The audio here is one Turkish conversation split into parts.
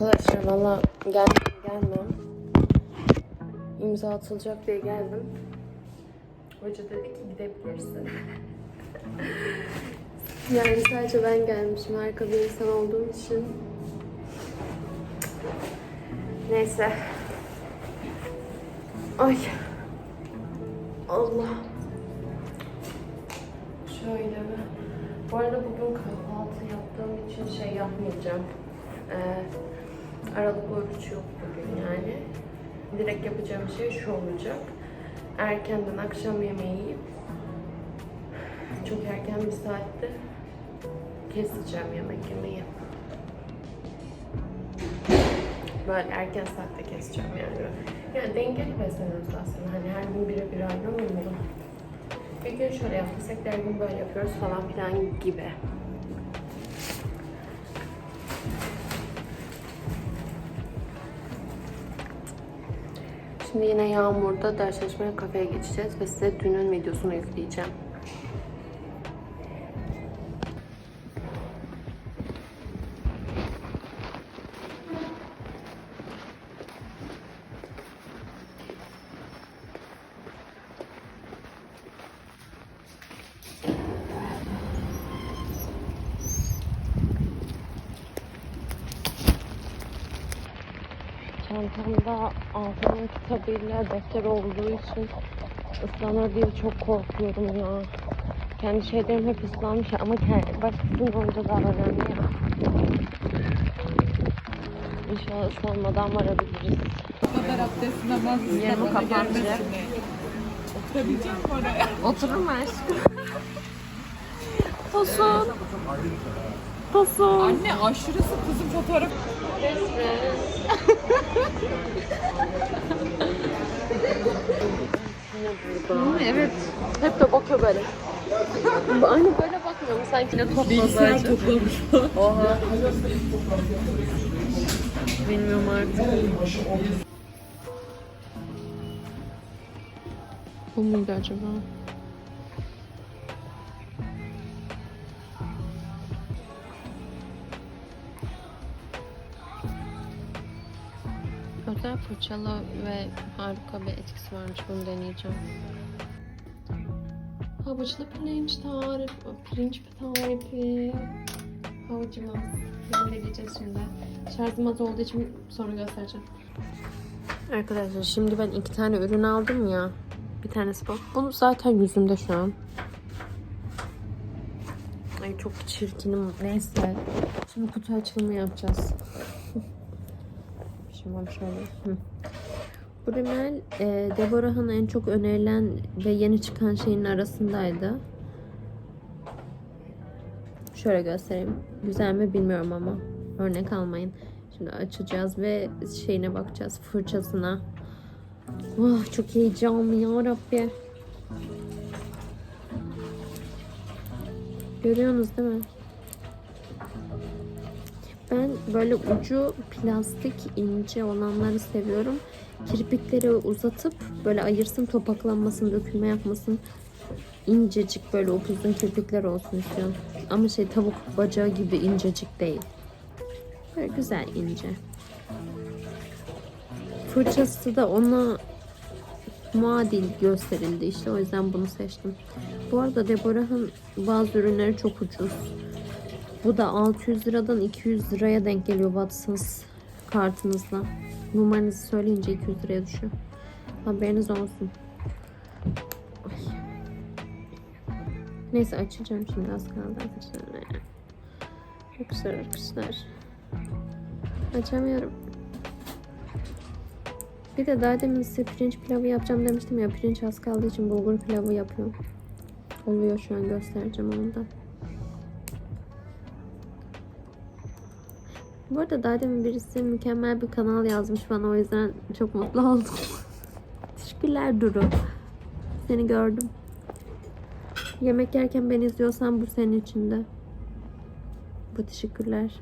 Arkadaşlar valla gel gelmem. İmza atılacak diye geldim. Hoca dedi ki gidebilirsin. yani sadece ben gelmişim. Harika bir insan olduğum için. Neyse. Ay. Allah. Şöyle mi? Bu arada bugün kahvaltı yaptığım için şey yapmayacağım. Ee, aralıklı oruç yok bugün yani. Direkt yapacağım şey şu olacak. Erkenden akşam yemeği yiyip çok erken bir saatte keseceğim yemek yemeği. Böyle erken saatte keseceğim yani. Yani dengeli besleniyoruz aslında. Hani her gün bire bir ayrılmamalı. Bir gün şöyle yapmasak her gün böyle yapıyoruz falan filan gibi. Şimdi yine yağmurda ders çalışmaya kafeye geçeceğiz ve size dünün videosunu yükleyeceğim. Çantamda ablamın kitabıyla defter olduğu için ıslanır diye çok korkuyorum ya. Kendi şeylerim hep ıslanmış ama başkasının olunca daha önemli ya. İnşallah ıslanmadan varabiliriz. kadar abdest namaz kapandı. gelmesine. Oturabilecek mi oraya? Oturur mu aşkım? Tosun. Tosun. Anne aşırısı kızın fotoğrafı. Evet. Hep de bakıyor böyle. Aynı böyle bakmıyorum. Sanki ne topladı. toplamış. Oha. Bilmiyorum artık. Bu muydu acaba? Özel fırçalı ve harika bir etkisi varmış. Bunu deneyeceğim. Havuçlu pirinç tarifi, pirinç tarifi. Havucumuz. Yanına gideceğiz şimdi. Şarjım az olduğu için sonra göstereceğim. Arkadaşlar şimdi ben iki tane ürün aldım ya. Bir tanesi bu. Bunu zaten yüzümde şu an. Ay çok çirkinim. Neyse. Şimdi kutu açılımı yapacağız. Şöyle. Hı. Bu rimel e, Deborah'ın en çok önerilen ve yeni çıkan şeyin arasındaydı. Şöyle göstereyim. Güzel mi bilmiyorum ama. Örnek almayın. Şimdi açacağız ve şeyine bakacağız. Fırçasına. Oh, çok heyecanlı ya Rabbi. Görüyorsunuz değil mi? Ben böyle ucu plastik ince olanları seviyorum. Kirpikleri uzatıp böyle ayırsın topaklanmasın, dökülme yapmasın. İncecik böyle upuzun kirpikler olsun istiyorum. Ama şey tavuk bacağı gibi incecik değil. Böyle güzel ince. Fırçası da ona muadil gösterildi işte o yüzden bunu seçtim. Bu arada Deborah'ın bazı ürünleri çok ucuz. Bu da 600 liradan 200 liraya denk geliyor Watsons kartınızla. Numaranızı söyleyince 200 liraya düşüyor. Haberiniz olsun. Ay. Neyse açacağım şimdi az kaldı arkadaşlar. Güzel arkadaşlar. Açamıyorum. Bir de daha demin size pirinç pilavı yapacağım demiştim ya. Pirinç az kaldığı için bulgur pilavı yapıyorum. Oluyor şu an göstereceğim onu da. Bu arada daha demin birisi mükemmel bir kanal yazmış bana o yüzden çok mutlu oldum. Teşekkürler Duru. Seni gördüm. Yemek yerken beni izliyorsan bu senin için de. Bu teşekkürler.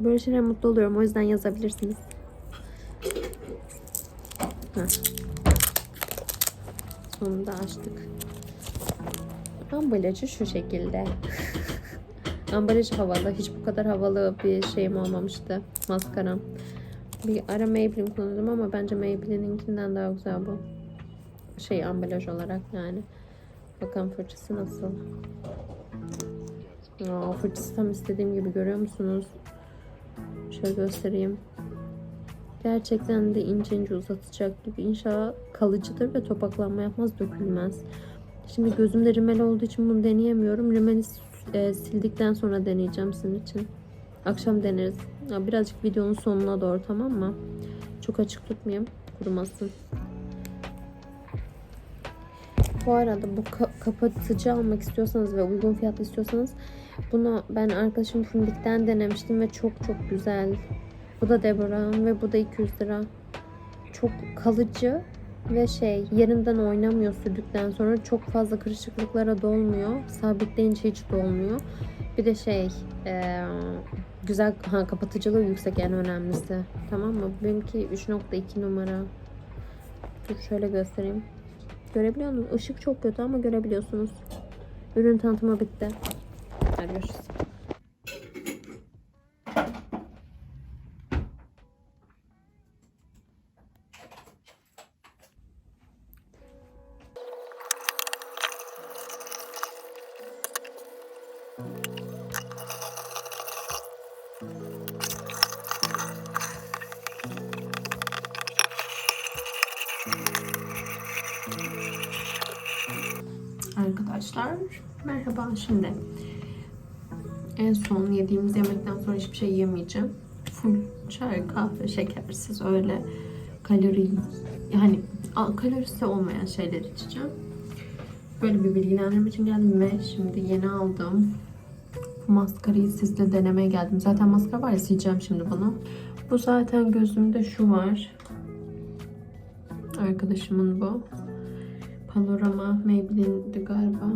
Böyle şeylere mutlu oluyorum o yüzden yazabilirsiniz. Heh. Sonunda açtık. Ambalajı şu şekilde. ambalaj havalı. Hiç bu kadar havalı bir şeyim olmamıştı. Maskaram. Bir ara Maybelline kullanıyordum ama bence Maybelline'inkinden daha güzel bu. Şey ambalaj olarak yani. Bakalım fırçası nasıl. Aa, fırçası tam istediğim gibi görüyor musunuz? Şöyle göstereyim. Gerçekten de ince ince uzatacak gibi. İnşallah kalıcıdır ve topaklanma yapmaz, dökülmez. Şimdi gözümde rimel olduğu için bunu deneyemiyorum. Rimeli e, sildikten sonra deneyeceğim sizin için. Akşam deneriz. Ya birazcık videonun sonuna doğru tamam mı? Çok açık tutmayayım. Kurumasın. Bu arada bu ka- kapatıcı almak istiyorsanız ve uygun fiyatlı istiyorsanız bunu ben arkadaşım Fundik'ten denemiştim ve çok çok güzel. Bu da Deborah'ın ve bu da 200 lira. Çok kalıcı ve şey yerinden oynamıyor sürdükten sonra çok fazla kırışıklıklara dolmuyor. Sabitleyince hiç dolmuyor. Bir de şey eee, güzel ha, kapatıcılığı yüksek en önemlisi. Tamam mı? Benimki 3.2 numara. Dur şöyle göstereyim. Görebiliyor musunuz? Işık çok kötü ama görebiliyorsunuz. Ürün tanıtımı bitti. Görüşürüz. Arkadaşlar merhaba şimdi en son yediğimiz yemekten sonra hiçbir şey yemeyeceğim. Full çay, kahve, şekersiz öyle kalori yani kalorisi olmayan şeyler içeceğim. Böyle bir bilgilendirme için geldim ve şimdi yeni aldım. Bu maskarayı sizle denemeye geldim. Zaten maskara var ya sileceğim şimdi bunu. Bu zaten gözümde şu var. Arkadaşımın bu. Panorama Maybelline'di galiba.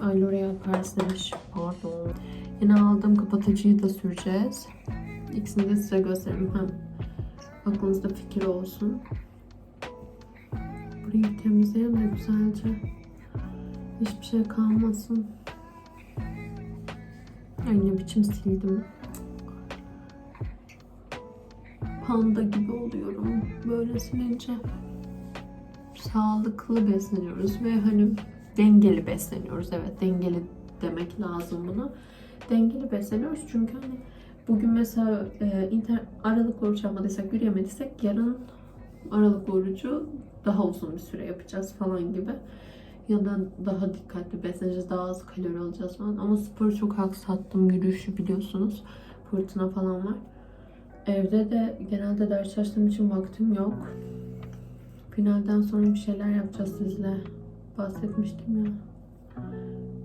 Ay L'Oreal Paris'miş. Pardon. Yine aldığım kapatıcıyı da süreceğiz. İkisini de size göstereyim. Ha. Aklınızda fikir olsun. Burayı temizleyelim de güzelce. Hiçbir şey kalmasın. Ay ne biçim sildim. Panda gibi oluyorum böyle silince sağlıklı besleniyoruz ve hani dengeli besleniyoruz. Evet dengeli demek lazım buna. Dengeli besleniyoruz çünkü hani bugün mesela e, inter, aralıklı oruç yapmadıysak, yürüyemediysek yarın aralıklı orucu daha uzun bir süre yapacağız falan gibi. Ya da daha dikkatli besleneceğiz, daha az kalori alacağız falan. Ama sporu çok aksattım, yürüyüşü biliyorsunuz. Fırtına falan var. Evde de genelde ders çalıştığım için vaktim yok. Finalden sonra bir şeyler yapacağız sizle. Bahsetmiştim ya.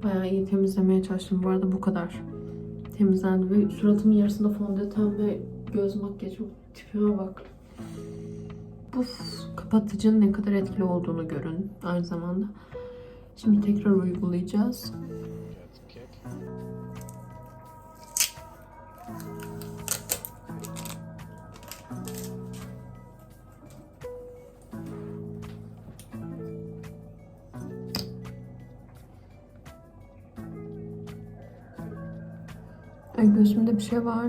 Bayağı iyi temizlemeye çalıştım. Bu arada bu kadar temizlendi. Ve suratımın yarısında fondöten ve göz makyajı. Tipime bak. Bu kapatıcının ne kadar etkili olduğunu görün aynı zamanda. Şimdi tekrar uygulayacağız. Ay gözümde bir şey var.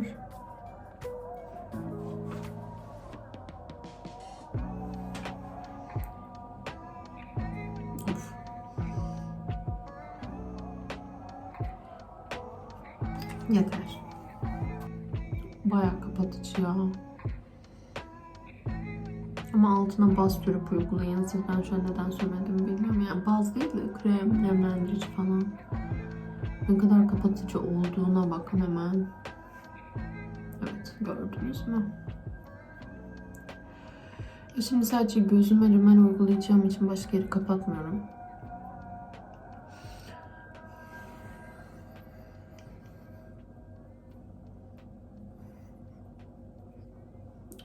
Of. Yeter. Bayağı kapatıcı ya. Ama altına baz sürüp uygulayın. Ben şu an neden sürmedim bilmiyorum. Yani baz değil de krem, nemlendirici falan. Ne kadar kapatıcı olduğuna bakın hemen. Evet gördünüz mü? Şimdi sadece gözüme rimel uygulayacağım için başka yeri kapatmıyorum.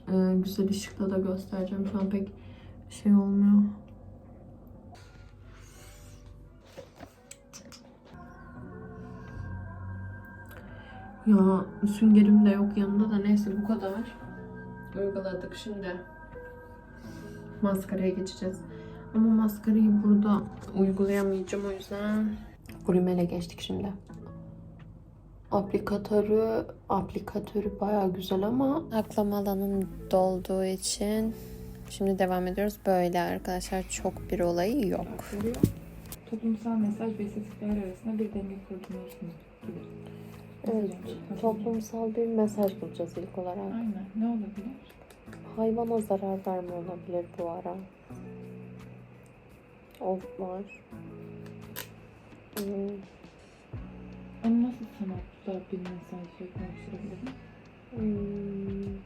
Ee, güzel ışıkla da göstereceğim. Şu an pek şey olmuyor. Ya süngerim de yok yanında da neyse bu kadar. Uyguladık şimdi. Maskaraya geçeceğiz. Ama maskarayı burada uygulayamayacağım o yüzden. Bu rimele geçtik şimdi. Aplikatörü, aplikatörü bayağı güzel ama aklama alanım dolduğu için şimdi devam ediyoruz. Böyle arkadaşlar çok bir olayı yok. Toplumsal mesaj ve istatistikler arasında bir denge kurduğunuz gibi. Evet, toplumsal bir mesaj bulacağız ilk olarak. Aynen. Ne olabilir? Hayvana zarar verme olabilir bu ara. O var. Hmm, Onu nasıl sanatsal bir mesaj yaklaştırabilirim? hmm.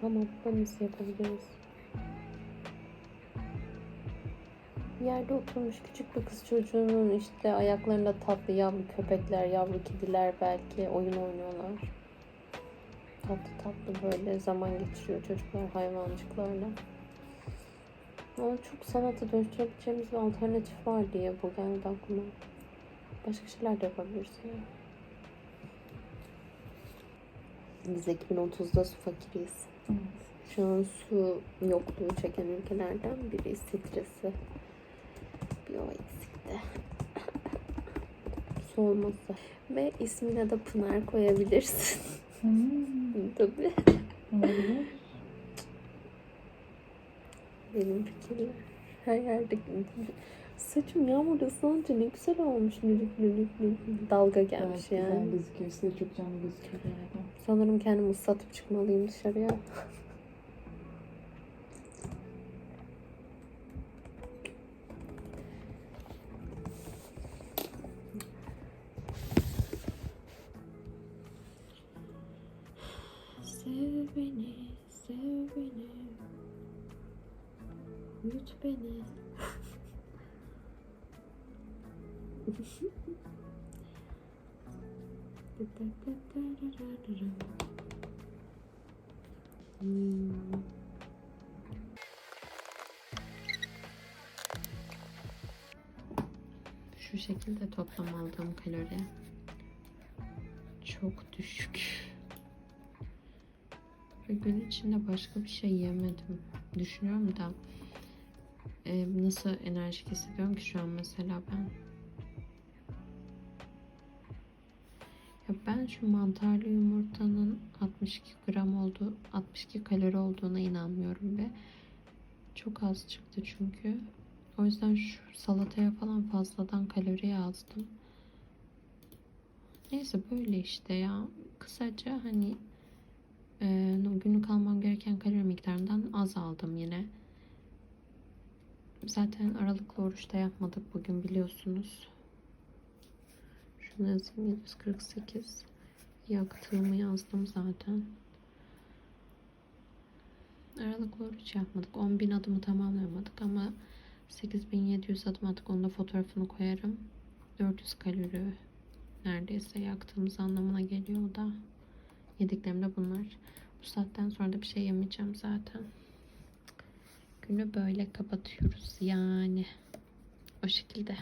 Sanatla nasıl yapabiliriz? Bir yerde oturmuş küçük bir kız çocuğunun işte ayaklarında tatlı yavru köpekler, yavru kediler belki oyun oynuyorlar. Tatlı tatlı böyle zaman geçiriyor çocuklar hayvancıklarla. Ama çok sanata dönüştürebileceğimiz bir alternatif var diye bu geldi aklıma. Başka şeyler de yapabilirsin. ya. Biz 2030'da su fakiriyiz. Evet. Şu an su yokluğu çeken ülkelerden biri stresi. Bir o eksikti. olmazsa. Ve ismine de Pınar koyabilirsin. Hmm, Tabii. olabilir. Benim fikirler. Her yerde Saçım yağmurda ıslanınca ne güzel olmuş. Lülük lülük lülük. Dalga gelmiş Evet, yani. güzel gözüküyor. Size çok canlı gözüküyor. Sanırım kendimi ıslatıp çıkmalıyım dışarıya. Sev beni, sev beni. Uyut beni. Hmm. Şu şekilde toplam aldığım kalori çok düşük. Ve gün içinde başka bir şey yemedim. Düşünüyorum da e, nasıl enerjik hissediyorum ki şu an mesela ben. Ya ben şu mantarlı yumurtanın 62 gram olduğu, 62 kalori olduğuna inanmıyorum ve çok az çıktı çünkü. O yüzden şu salataya falan fazladan kalori yazdım. Neyse böyle işte ya. Kısaca hani e, günlük almam gereken kalori miktarından az aldım yine. Zaten aralıklı oruçta yapmadık bugün biliyorsunuz. Şunu yazayım 748. Yaktığımı yazdım zaten. Aralıklı oruç yapmadık. 10.000 adımı tamamlayamadık ama 8700 adım attık. Onun da fotoğrafını koyarım. 400 kalori neredeyse yaktığımız anlamına geliyor da. Yediklerim de bunlar. Bu saatten sonra da bir şey yemeyeceğim zaten. Günü böyle kapatıyoruz yani. O şekilde.